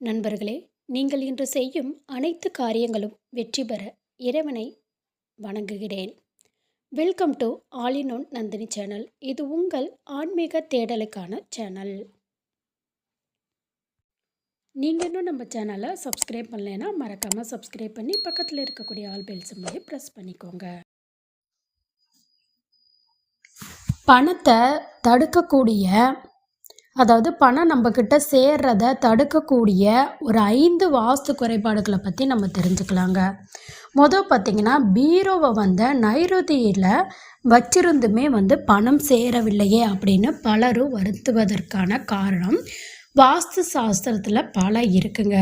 நண்பர்களே நீங்கள் இன்று செய்யும் அனைத்து காரியங்களும் வெற்றி பெற இறைவனை வணங்குகிறேன். Welcome to all in one Nandini channel இது உங்கள் ஆன்மீக தேடலுக்கான சேனல் நீங்கள் இன்னும் நம்ம சேனலை சப்ஸ்கிரைப் பண்ணலைன்னா மறக்காமல் சப்ஸ்கிரைப் பண்ணி பக்கத்தில் இருக்கக்கூடிய ஆல் பெல் சிம்மையை ப்ரெஸ் பண்ணிக்கோங்க. பணத்தை தடுக்கக்கூடிய அதாவது பணம் நம்மக்கிட்ட சேர்றத தடுக்கக்கூடிய ஒரு ஐந்து வாஸ்து குறைபாடுகளை பற்றி நம்ம தெரிஞ்சுக்கலாங்க. மொதல் பார்த்திங்கன்னா பீரோவை வந்து நைருதியில் வச்சிருந்துமே வந்து பணம் சேரவில்லையே அப்படின்னு பலரும் வருத்துவதற்கான காரணம் வாஸ்து சாஸ்திரத்தில் பல இருக்குங்க.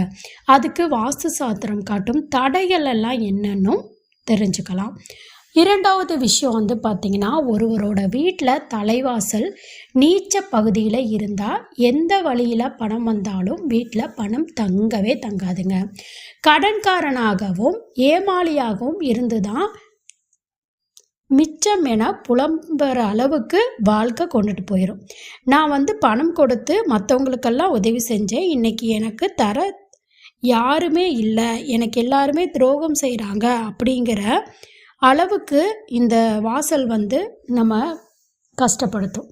அதுக்கு வாஸ்து சாஸ்திரம் காட்டும் தடைகள் எல்லாம் என்னன்னும் தெரிஞ்சுக்கலாம். இரண்டாவது விஷயம் வந்து பார்த்திங்கன்னா ஒருவரோட வீட்டில் தலைவாசல் நீச்ச பகுதியில் இருந்தால் எந்த வழியில் பணம் வந்தாலும் வீட்டில் பணம் தங்கவே தங்காதுங்க. கடன்காரனாகவும் ஏமாளியாகவும் இருந்து தான் மிச்சம் என புலம்புற அளவுக்கு வாழ்க்கை கொண்டுட்டு போயிடும் நான் வந்து பணம் கொடுத்து மற்றவங்களுக்கெல்லாம் உதவி செஞ்சேன். இன்றைக்கி எனக்கு தர யாருமே இல்லை. எனக்கு எல்லாருமே துரோகம் செய்கிறாங்க அப்படிங்கிற அளவுக்கு இந்த வாசல் வந்து நம்ம கஷ்டப்படுத்தும்.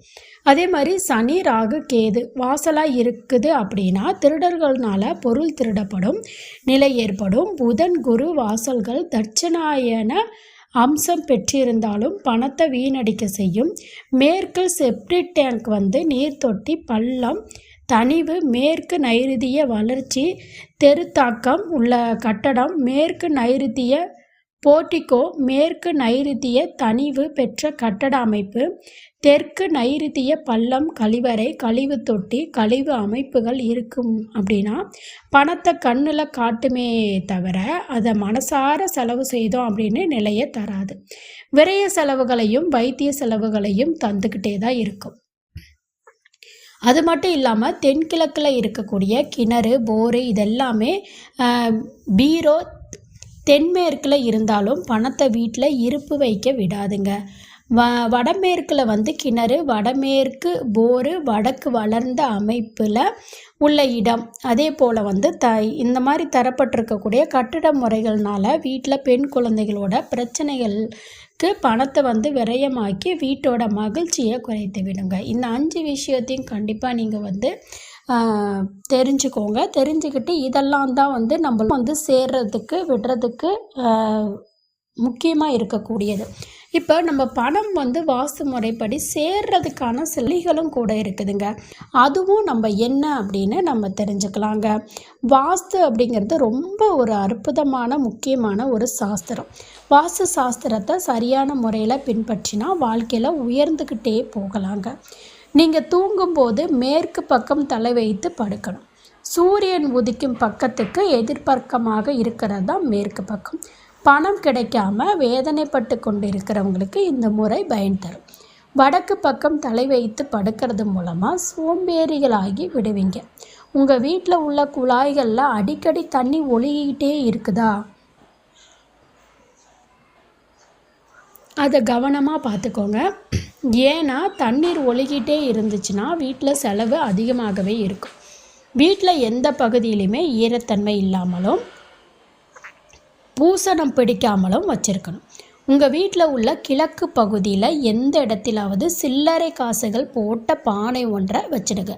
அதே மாதிரி சனி ராகு கேது வாசலாக இருக்குது அப்படின்னா திருடர்கள்னால் பொருள் திருடப்படும் நிலை ஏற்படும். புதன் குரு வாசல்கள் தட்சணாயன அம்சம் பெற்றிருந்தாலும் பணத்தை வீணடிக்க செய்யும். மேற்கு செப்டிக் டேங்க் வந்து நீர் தொட்டி பள்ளம் தனிவு மேற்கு நைருதிய வளர்ச்சி தெருத்தாக்கம் உள்ள கட்டடம் மேற்கு நைருதிய போர்டிகோ மேற்கு நைருத்திய தனிவு பெற்ற கட்டட அமைப்பு தெற்கு நைருத்திய பள்ளம் கழிவறை கழிவு தொட்டி கழிவு அமைப்புகள் இருக்கும் அப்படின்னா பணத்தை கண்ணில் காட்டுமே தவிர அதை மனசார செலவு செய்தோம் அப்படின்னு நிலையை தராது. விரைய செலவுகளையும் வைத்திய செலவுகளையும் தந்துக்கிட்டே தான் இருக்கும். அது மட்டும் இல்லாமல் தென்கிழக்கில் இருக்கக்கூடிய கிணறு போரு இதெல்லாமே பீரோ தென்மேற்கில் இருந்தாலும் பணத்தை வீட்டில் இருப்பு வைக்க விடாதுங்க. வ வடமேற்கில் வந்து கிணறு வடமேற்கு போரு வடக்கு வளர்ந்த அமைப்பில் உள்ள இடம். அதே போல் வந்து த இந்த மாதிரி தரப்பட்டிருக்கக்கூடிய கட்டிட முறைகள்னால வீட்டில் பெண் குழந்தைகளோட பிரச்சனைகளுக்கு பணத்தை வந்து விரயமாக்கி வீட்டோட மகிழ்ச்சியை குறைத்து விடுங்க. இந்த அஞ்சு விஷயத்தையும் கண்டிப்பாக நீங்கள் வந்து தெரிஞ்சுக்கோங்க. தெரிஞ்சுக்கிட்டு இதெல்லாம் தான் வந்து நம்ம வந்து சேர்றதுக்கு விடுறதுக்கு முக்கியமாக இருக்கக்கூடியது. இப்போ நம்ம பணம் வந்து வாஸ்து முறைப்படி சேர்றதுக்கான சிலைகளும் கூட இருக்குதுங்க. அதுவும் நம்ம என்ன அப்படின்னு நம்ம தெரிஞ்சுக்கலாங்க. வாஸ்து அப்படிங்கிறது ரொம்ப ஒரு அற்புதமான முக்கியமான ஒரு சாஸ்திரம். வாஸ்து சாஸ்திரத்தை சரியான முறையில் பின்பற்றினா வாழ்க்கையில் உயர்ந்துக்கிட்டே போகலாங்க. நீங்கள் தூங்கும்போது மேற்கு பக்கம் தலை வைத்து படுக்கணும். சூரியன் உதிக்கும் பக்கத்துக்கு எதிர்பக்கமாக இருக்கிறது தான் மேற்கு பக்கம். பணம் கிடைக்காம வேதனைப்பட்டு கொண்டு இருக்கிறவங்களுக்கு இந்த முறை பயன் தரும். வடக்கு பக்கம் தலை வைத்து படுக்கிறது மூலமாக சோம்பேறிகளாகி விடுவீங்க. உங்கள் வீட்டில் உள்ள குழாய்களில் அடிக்கடி தண்ணி ஒழுகிக்கிட்டே இருக்குதா? அதை கவனமாக பார்த்துக்கோங்க ஏன்னா தண்ணீர் ஒழுகிட்டே இருந்துச்சுன்னா வீட்டில் செலவு அதிகமாகவே இருக்கும். வீட்டில் எந்த பகுதியிலையுமே ஈரத்தன்மை இல்லாமலும் பூசணம் பிடிக்காமலும் வச்சுருக்கணும். உங்கள் வீட்டில் உள்ள கிழக்கு பகுதியில் எந்த இடத்திலாவது சில்லறை காசுகள் போட்ட பானை ஒன்றை வச்சிடுங்க.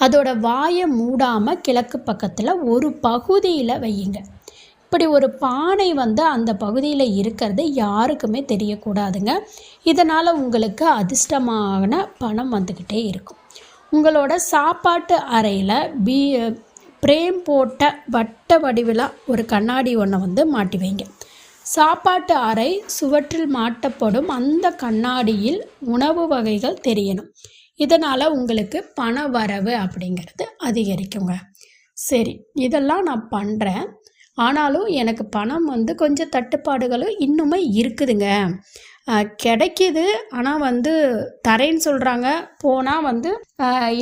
அதோட வாயை மூடாமல் கிழக்கு பக்கத்தில் ஒரு பகுதியில் வையுங்க. அப்படி ஒரு பானை வந்து அந்த பகுதியில் இருக்கிறது யாருக்குமே தெரியக்கூடாதுங்க. இதனால் உங்களுக்கு அதிர்ஷ்டமான பணம் வந்துக்கிட்டே இருக்கும். உங்களோட சாப்பாட்டு அறையில் பீ பிரேம் போட்ட வட்ட வடிவில் ஒரு கண்ணாடி ஒன்றை வந்து மாட்டி வைங்க. சாப்பாட்டு அறை சுவற்றில் மாட்டப்படும் அந்த கண்ணாடியில் உணவு வகைகள் தெரியணும். இதனால் உங்களுக்கு பண வரவு அப்படிங்கிறது அதிகரிக்குங்க. சரி இதெல்லாம் நான் பண்ணுறேன் ஆனாலும் எனக்கு பணம் வந்து கொஞ்சம் தட்டுப்பாடுகளும் இன்னுமே இருக்குதுங்க. கிடைக்கிது. ஆனால் வந்து தரேன்னு சொல்கிறாங்க போனால் வந்து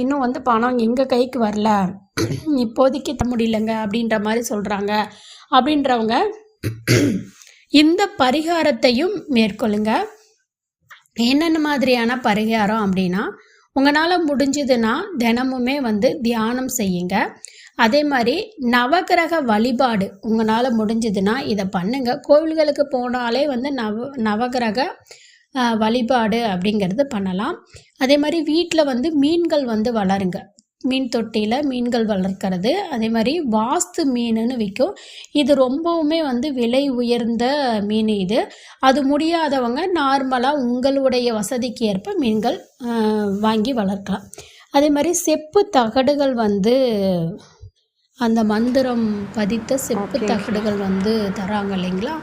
இன்னும் வந்து பணம் எங்கள் கைக்கு வரல. இப்போதைக்கு த முடியலங்க அப்படின்ற மாதிரி சொல்கிறாங்க அப்படின்றவங்க இந்த பரிகாரத்தையும் மேற்கொள்ளுங்க. என்னென்ன மாதிரியான பரிகாரம் அப்படின்னா உங்களால் முடிஞ்சதுன்னா தினமுமே வந்து தியானம் செய்யுங்க. அதே மாதிரி நவகிரக வழிபாடு உங்களால் முடிஞ்சதுன்னா இதை பண்ணுங்கள் கோவில்களுக்கு போனாலே வந்து நவ நவகிரக வழிபாடு அப்படிங்கிறது பண்ணலாம். அதே மாதிரி வீட்டில் வந்து மீன்கள் வந்து வளருங்க. மீன் தொட்டியில் மீன்கள் வளர்க்கறது. அதே மாதிரி வாஸ்து மீனுன்னு விற்கும் இது ரொம்பவுமே வந்து விலை உயர்ந்த மீன் இது. அது முடியாதவங்க நார்மலாக உங்களுடைய வசதிக்கு ஏற்ப மீன்கள் வாங்கி வளர்க்கலாம். அதே மாதிரி செப்பு தகடுகள் வந்து அந்த மந்திரம் பதித்த செப்பு. தகடுகள் வந்து தராங்க இல்லைங்களா?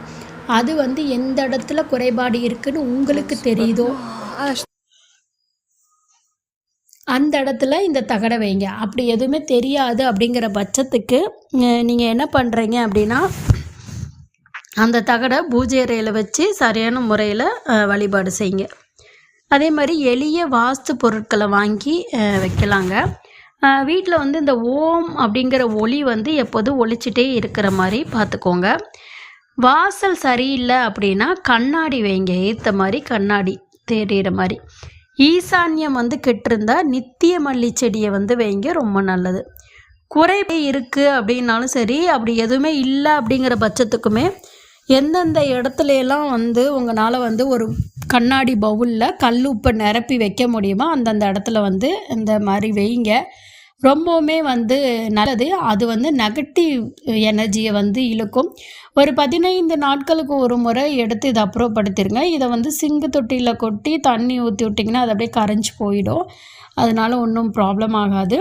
அது வந்து எந்த இடத்துல குறைபாடு இருக்குன்னு உங்களுக்கு தெரியுதோ? அந்த இடத்துல இந்த தகடை வைங்க. அப்படி எதுவுமே தெரியாது அப்படிங்கிற பட்சத்துக்கு நீங்கள் என்ன பண்ணுறீங்க அப்படின்னா அந்த தகடை பூஜை அறையில் வச்சு சரியான முறையில் வழிபாடு செய்யுங்க. அதே மாதிரி எளிய வாஸ்து பொருட்களை வாங்கி வைக்கலாங்க. வீட்டில் வந்து இந்த ஓம் அப்படிங்கிற ஒளி வந்து எப்போதும் ஒழிச்சிட்டே இருக்கிற மாதிரி பார்த்துக்கோங்க. வாசல் சரியில்லை அப்படின்னா கண்ணாடி வைங்க ஏற்ற மாதிரி கண்ணாடி தேடிகிற மாதிரி. ஈசான்யம் வந்து கெட்டிருந்தா நித்திய மல்லி செடியை வந்து வைங்க ரொம்ப நல்லது. குறைவே இருக்குது அப்படின்னாலும் சரி அப்படி எதுவுமே இல்லை அப்படிங்கிற பட்சத்துக்குமே எந்தெந்த இடத்துலையெல்லாம் வந்து உங்களால் வந்து ஒரு கண்ணாடி பவுலில் கல் உப்பை நிரப்பி வைக்க முடியுமோ? அந்தந்த இடத்துல வந்து இந்த மாதிரி வைங்க. ரொம்பவுமே வந்து நல்லது. அது வந்து நெகட்டிவ் எனர்ஜியை வந்து இழுக்கும். ஒரு பதினைந்து நாட்களுக்கு ஒரு முறை எடுத்து இதை அப்புறப்படுத்திடுங்க இதை வந்து சிங்கு தொட்டியில் கொட்டி தண்ணி ஊற்றி விட்டிங்கன்னா அது அப்படியே கரைஞ்சி போயிடும். அதனால ஒன்றும் ப்ராப்ளம் ஆகாது.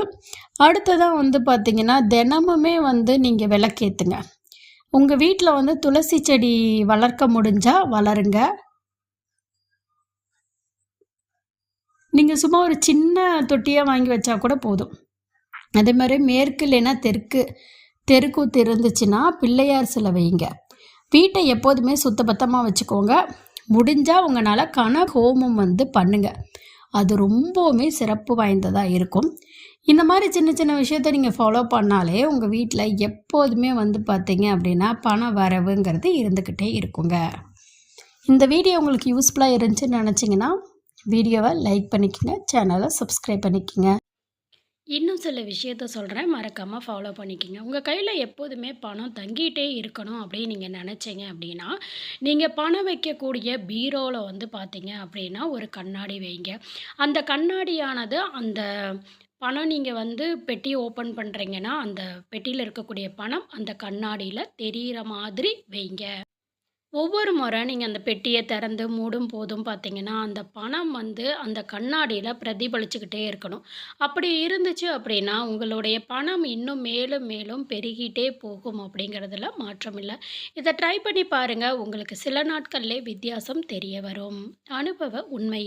அடுத்ததாக வந்து பார்த்திங்கன்னா தினமுமே வந்து நீங்கள் விளக்கேற்றுங்க உங்கள் வீட்டில் வந்து துளசி செடி வளர்க்க முடிஞ்சால் வளருங்க. நீங்கள் சும்மா ஒரு சின்ன தொட்டியாக வாங்கி வச்சா கூட போதும். அதே மாதிரி மேற்கு இல்லைன்னா தெற்கு தெருக்கூத்து இருந்துச்சுன்னா பிள்ளையார் சிலை வைங்க. வீட்டை எப்போதுமே சுத்தபத்தமாக வச்சுக்கோங்க. முடிஞ்சால் உங்களால் கன ஹோமம் வந்து பண்ணுங்கள் அது ரொம்பவுமே சிறப்பு வாய்ந்ததாக இருக்கும். இந்த மாதிரி சின்ன சின்ன விஷயத்த நீங்கள் ஃபாலோ பண்ணாலே உங்கள் வீட்டில் எப்போதுமே வந்து பார்த்தீங்க அப்படின்னா பண வரவுங்கிறது இருந்துக்கிட்டே இருக்குங்க. இந்த வீடியோ உங்களுக்கு யூஸ்ஃபுல்லாக இருந்துச்சுன்னு நினச்சிங்கன்னா வீடியோவை லைக் பண்ணிக்கோங்க சேனலை சப்ஸ்கிரைப் பண்ணிக்கோங்க. இன்னும் சில விஷயத்த சொல்கிறேன் மறக்காமல் ஃபாலோ பண்ணிக்கோங்க. உங்கள் கையில் எப்போதுமே பணம் தங்கிட்டே இருக்கணும் அப்படின்னு நீங்கள் நினச்சிங்க அப்படின்னா நீங்கள் பணம் வைக்கக்கூடிய பீரோவில் வந்து பார்த்தீங்க அப்படின்னா ஒரு கண்ணாடி வைங்க. அந்த கண்ணாடியானது அந்த பணம் நீங்கள் வந்து பெட்டி ஓப்பன் பண்ணுறீங்கன்னா அந்த பெட்டியில் இருக்கக்கூடிய பணம் அந்த கண்ணாடியில் தெரிகிற மாதிரி வைங்க. ஒவ்வொரு முறை நீங்கள் அந்த பெட்டியை திறந்து மூடும் போதும் பார்த்தீங்கன்னா அந்த பணம் வந்து அந்த கண்ணாடியில் பிரதிபலிச்சுக்கிட்டே இருக்கணும். அப்படி இருந்துச்சு அப்படின்னா உங்களுடைய பணம் இன்னும் மேலும் மேலும் பெருகிட்டே போகும் அப்படிங்கிறதுல மாற்றம் இல்லை. இதை ட்ரை பண்ணி பாருங்கள் உங்களுக்கு சில நாட்கள்லே வித்தியாசம் தெரிய வரும். அனுபவ உண்மை